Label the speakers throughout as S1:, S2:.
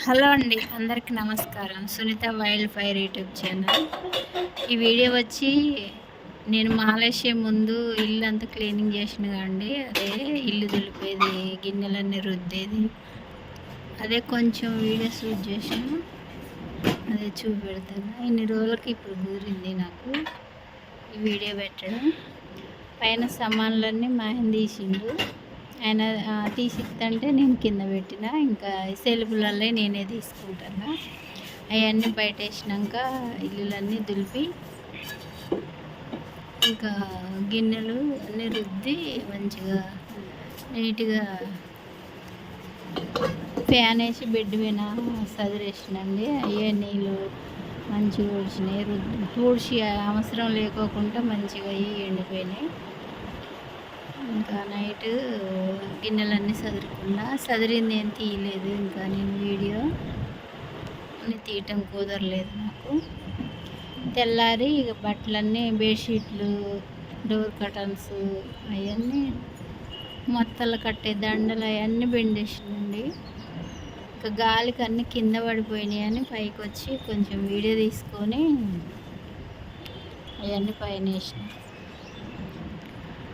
S1: Hello అండి అందరికీ నమస్కారం. Sunitha wild fire YouTube channel. ఈ వీడియో వచ్చి నేను మాలేషియా ముందు ఇల్లు అంతా క్లీనింగ్ చేసిన అండి అదే ఇల్లు దులిపేది గిన్నెలన్నీ రుద్దేది అదే కొంచెం వీడియో షూట్ చేసాను అదే చూపెడతాను. ఇన్ని రోజులకి ఇప్పుడు కుదిరింది నాకు ఈ వీడియో పెట్టడం. పైన సామాన్లన్నీ మా తీసిండు. ఆయన ఆ, తీసిద్దంటే నేను కింద పెట్టిన. ఇంకా సెల్ఫులలో నేనే తీసుకుంటాను అవన్నీ బయట వేసినాక ఇల్లులన్నీ దులిపి ఇంకా గిన్నెలు అన్నీ రుద్ది మంచిగా నీట్గా ఫ్యాన్ వేసి బెడ్ మీద సదిరేసినండి. అయ్యే నీళ్ళు మంచిగా ఊడ్చినాయి. రుద్ది తూడ్చి అవసరం లేకోకుండా మంచిగా అయ్యి ఎండిపోయినాయి. ఇంకా నైట్ గిన్నెలన్నీ సదురుకున్నా సదిరింది ఏం తీయలేదు ఇంకా నేను వీడియో తీయటం కుదరలేదు నాకు. తెల్లారి ఇక బట్టలన్నీ బెడ్షీట్లు డోర్ కటన్స్ అవన్నీ మొత్తలు కట్టే దండలు అవన్నీ బెండేసినండి ఇంకా గాలికి అన్నీ కింద పడిపోయినాయి అని పైకి వచ్చి కొంచెం వీడియో తీసుకొని అవన్నీ పైన వేసినాయి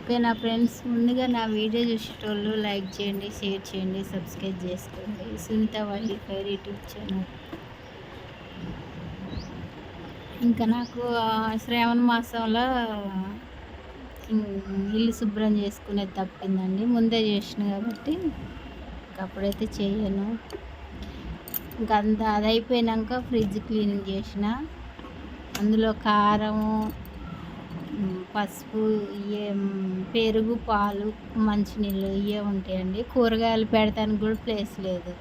S1: ఓకే నా ఫ్రెండ్స్ ముందుగా నా వీడియో చూసేటోళ్ళు లైక్ చేయండి షేర్ చేయండి సబ్స్క్రైబ్ చేసుకోండి. Sunitha wild fire YouTube channel. ఇంకా నాకు శ్రావణ మాసంలో ఇల్లు శుభ్రం చేసుకునేది తప్పిందండి. ముందే చేసిన కాబట్టి ఇంకా అప్పుడైతే చేయను. ఇంకా అంత అది అయిపోయినాక ఫ్రిడ్జ్ క్లీనింగ్ చేసిన. అందులో కారము పసుపు ఇవే పెరుగు పాలు మంచినీళ్ళు ఇవే ఉంటాయండి. కూరగాయలు పెడతానికి కూడా ప్లేస్ లేదు.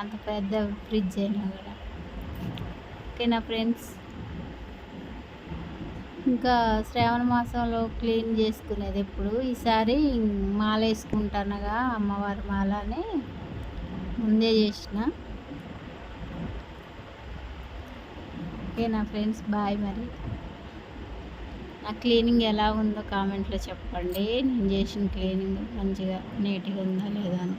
S1: అంత పెద్ద ఫ్రిడ్జ్ అయినా కూడా. ఓకేనా ఫ్రెండ్స్? ఇంకా శ్రావణ మాసంలో క్లీన్ చేసుకునేది ఎప్పుడు? ఈసారి మాల వేసుకుంటానగా అమ్మవారి మాల అని ముందే చేసిన. ఓకేనా ఫ్రెండ్స్? బాయ్ మరి. నా క్లీనింగ్ ఎలా ఉందో కామెంట్లో చెప్పండి. నేను చేసిన క్లీనింగ్ మంచిగా నీట్గా ఉందా లేదా అని.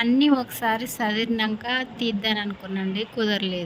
S1: అన్నీ ఒకసారి చదివినాక తీద్దాను అనుకున్నాండి కుదరలేదు.